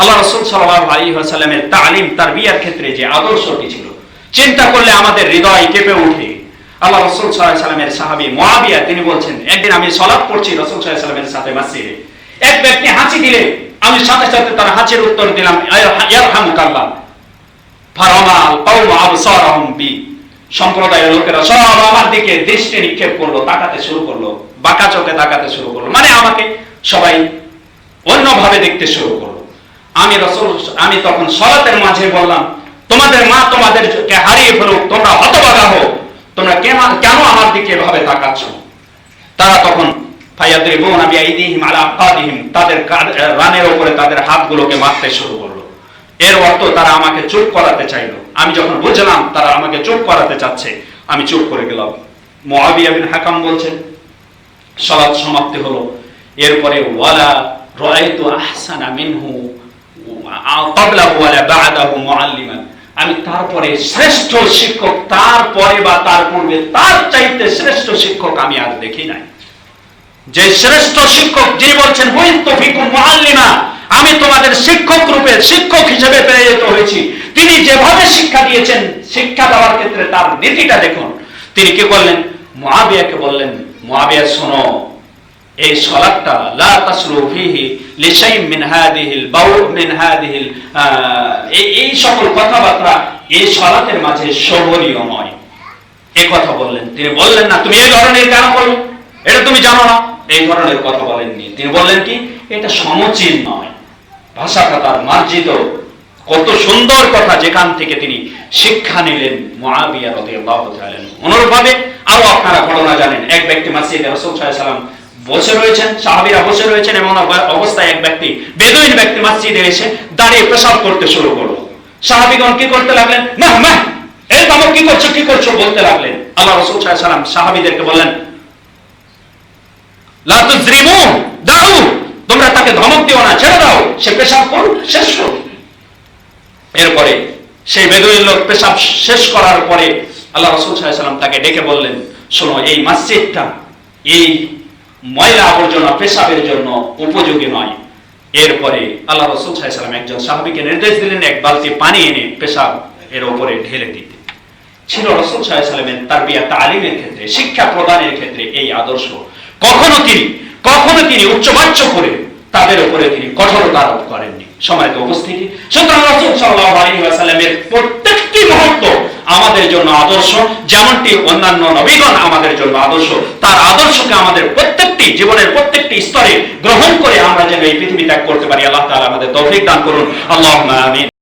আল্লাহ রসুল সাল্লাহ আলী আসাল্লামের তালিম তার বিয়ার ক্ষেত্রে যে আদর্শটি ছিল, চিন্তা করলে আমাদের হৃদয় কেঁপে উঠে আল্লাহ রসুল সাল্লাহ সাল্লামের সাহাবি মহাবিয়া তিনি বলছেন, একদিন আমি সলাপ পড়ছি রসুল সাল্লাহ সাল্লামের সাথে মাসিরে এক ব্যক্তি হাঁচি দিলে, আমি সাথে সাথে তার হাঁচির উত্তর দিলাম সম্প্রদায়ের লোকেরা সব আমার দিকে দৃষ্টি নিক্ষেপ করল, তাকাতে শুরু করল, বাঁকা চোখে তাকাতে শুরু করল। মানে আমাকে সবাই অন্যভাবে দেখতে শুরু করল। আমি রসুল, আমি তখন সলাতের মাঝে বললাম, তোমাদের মা তোমাদেরকে হারিয়ে ফেলুক, তোমরা হতবাগা হোক, তোমরা কেন- আমার দিকে এভাবে তাকাচ্ছ? তারা তখন আমি তাদের রানের তাদের হাতগুলোকে মারতে শুরু করল। এর অর্থ তারা আমাকে চুপ করাতে চাইলো। আমি যখন বুঝলাম তারা আমাকে চুপ করাতে চাচ্ছে, আমি চুপ করে গেলাম। মুআবিয়া বিন হাকাম বলছেন সমাপ্তি হলো। এরপরে, ওয়ালা রাআইতু আহসানা মিনহু আমি তারপরে শ্রেষ্ঠ শিক্ষক, তারপরে বা তার পূর্বে তার চাইতে শ্রেষ্ঠ শিক্ষক আমি আর দেখি নাই। যে শ্রেষ্ঠ শিক্ষক যিনি বলছেন মুআল্লিমা আমি তোমাদের শিক্ষক রূপে শিক্ষক হিসেবে প্রেরিত হয়েছি। তিনি যেভাবে শিক্ষা দিয়েছেন, শিক্ষা দেওয়ার ক্ষেত্রে তার নীতিটা দেখুন। তিনি কি করলেন মুআবিয়াকে বললেন মহাবিয়া শোনো এই সলাতটা লা তাসলু ফিহি লিশাইম মিন হাদিহিল বাউ, মিন হাদিহিল এই সকল কথাবার্তা এই সলাতের মাঝে শোভনীয় নয় এ কথা বললেন। তিনি বললেন, না, তুমি এই ধরনের কেন বলো এটা তুমি জানো না। এই ধরনের কথা বলেননি। তিনি বললেন কি, এটা সমচীন নয়। ভাষাটা তার মার্জিত। কত সুন্দর কথা যেখান থেকে তিনি শিক্ষা নিলেন রাদিয়াল্লাহু তাআলা অনুরূপভাবে আরও আপনারা ঘটনা জানেন। এক ব্যক্তি মসজিদে রাসূল সাল্লাম বসে রয়েছেন, সাহাবীরা বসে রয়েছেন এমন অবস্থায় এক ব্যক্তি, বেদুইন ব্যক্তি মসজিদে এসে দাঁড়িয়ে পেশাব করতে শুরু করল। সাহাবীগণ কি করতে লাগলেন? মাহ মাহ এই বাবু, কি করছ কি করছ বলতে লাগলেন। আল্লাহ রসুল সাল্লাম সাহাবিদেরকে বললেন, লা তুজরিমু দাও তোমরা তাকে ধমক দিও না, ছেড়ে দাও, সে পেশাব করুক, শেষ করুক এরপরে সেই বেদুইন লোক পেশাব শেষ করার পরে আল্লাহ রসুল সাল্লাম তাকে ডেকে বললেন, শোনো, এই মসজিদটা, এই ময়লা আবর্জনা, পেশাবের জন্য উপযোগী নয়। এরপরে আল্লাহ রসুল সাল্লাম একজন সাহাবিকে নির্দেশ দিলেন, এক বালতি পানি এনে পেশাব এর উপরে ঢেলে দিতে। ছিল রসুল সাল্লামের তারবিয়া, তালিমের ক্ষেত্রে, শিক্ষা প্রদানের ক্ষেত্রে এই আদর্শ। কখনো তিনি কখনো তিনি উচ্চবাচ্য করে তাদের উপরে তিনি কঠোরতা আরোপ করেননি। সময়ত উপস্থিতি। সুতরাং রসুল সাল্লাহ আলী ওয়াসাল্লামের প্রত্যেকটি মুহূর্ত আদর্শ, যেমনটি অন্যান্য নবীগণ আমাদের জন্য আদর্শ, তার আদর্শকে আমাদের প্রত্যেকটি জীবনের প্রত্যেকটি স্তরে গ্রহণ করে আমরা যেন এই পৃথিবী ত্যাগ করতে পারি। আল্লাহ তাআলা আমাদের তৌফিক দান করুন। আল্লাহ আমিন।